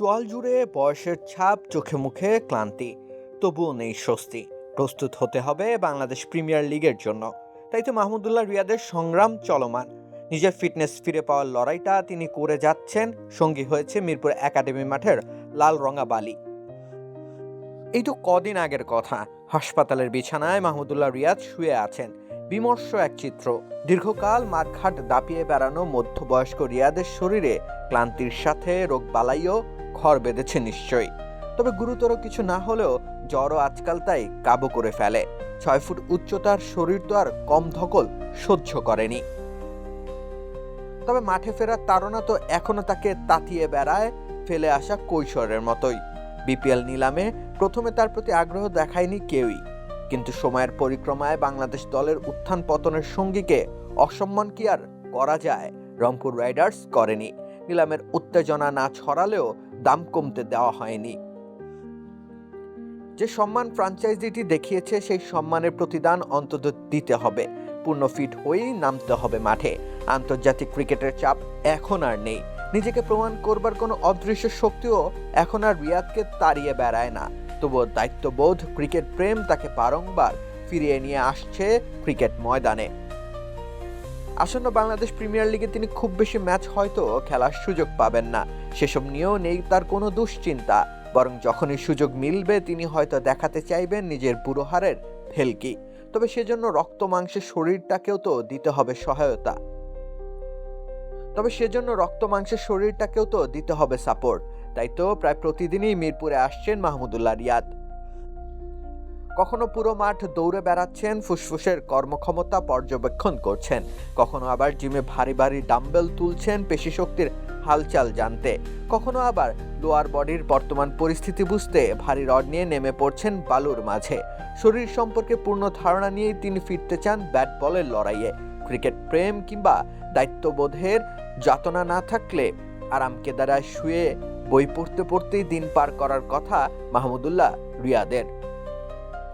চোয়াল জুড়ে বয়সের ছাপ চোখে মুখে ক্লান্তি। তবুও নেই স্বস্তি। প্রস্তুত হতে হবে বাংলাদেশ প্রিমিয়ার লিগের জন্য। তাই তো মাহমুদুল্লাহ রিয়াদের সংগ্রাম চলমান। নিজের ফিটনেস ফিরে পাওয়ার লড়াইটা তিনি করে যাচ্ছেন। সঙ্গী হয়েছে মিরপুর একাডেমি মাঠের লাল রঙা বালি। এই তো কদিন আগের কথা। হাসপাতালের বিছানায় মাহমুদুল্লাহ রিয়াদ শুয়ে আছেন। বিমর্ষ এক চিত্র। দীর্ঘকাল মাঠঘাট দাপিয়ে বেড়ানো মধ্যবয়স্ক রিয়াদের শরীরে ক্লান্তির সাথে রোগ বালাইও ঘর বেঁধেছে নিশ্চয়ই। তবে গুরুতর কিছু না হলেও জ্বরও আজকাল তাই কাবু করে ফেলে। ছয় ফুট উচ্চতার শরীর তো আর কম ধকল সহ্য করেনি। তবে মাঠে ফেরার তাড়না তো এখনও তাকে তাতিয়ে বেড়ায় ফেলে আসা কৈশোরের মতোই। বিপিএল নিলামে প্রথমে তার প্রতি আগ্রহ দেখায়নি কেউই। কিন্তু সময়ের পরিক্রমায় বাংলাদেশ দলের উত্থান পতনের সঙ্গীকে অসম্মান কি আর করা যায়? রংপুর রাইডার্স করেনি। নিলামের উত্তেজনা না ছড়ালেও দাম কমতে দেওয়া হয়নি। যে সম্মান ফ্রাঞ্চাইজিটি দেখিয়েছে, সেই সম্মানের প্রতিদান অন্তত দিতে হবে। পূর্ণ ফিট হয়েই নামতে হবে মাঠে। আন্তর্জাতিক ক্রিকেটের চাপ এখন আর নেই। নিজেকে প্রমাণ করবার কোনো অদৃশ্য শক্তিও এখন আর রিয়াদকে তাড়িয়ে বেড়ায় না। তবুও দায়িত্ববোধ ক্রিকেট প্রেম তাকে বারংবার ফিরিয়ে নিয়ে আসছে ক্রিকেট ময়দানে। আসন্ন বাংলাদেশ প্রিমিয়ার লিগে তিনি খুব বেশি ম্যাচ হয়তো খেলার সুযোগ পাবেন না। সেসব নিয়েও নেই তার কোনো দুশ্চিন্তা। বরং যখনই সুযোগ মিলবে, তিনি হয়তো দেখাতে চাইবেন নিজের বুড়ো হারের ভেলকি তবে সেজন্য রক্ত মাংসের শরীরটাকেও তো দিতে হবে সহায়তা। তবে সেজন্য রক্ত মাংসের শরীরটাকেও তো দিতে হবে সাপোর্ট। তাই তো প্রায় প্রতিদিনই মিরপুরে আসছেন মাহমুদুল্লাহ রিয়াদ। কখনো পুরো মাঠ দৌড়ে বেড়াচ্ছেন, ফুসফুসের কর্মক্ষমতা পর্যবেক্ষণ করছেন। কখনো আবার জিমে ভারী ভারী ডাম্বেল তুলছেন পেশি শক্তির হালচাল জানতে। কখনো আবার লোয়ার বডির বর্তমান পরিস্থিতি বুঝতে ভারী রড নিয়ে নেমে পড়ছেন বালুর মাঝে। শরীর সম্পর্কে পূর্ণ ধারণা নিয়েই তিনি ফিরতে চান ব্যাট বলের লড়াইয়ে। ক্রিকেট প্রেম কিংবা দায়িত্ববোধের যাতনা না থাকলে আরাম কেদারায় শুয়ে বই পড়তে পড়তেই দিন পার করার কথা মাহমুদুল্লাহ রিয়াদের।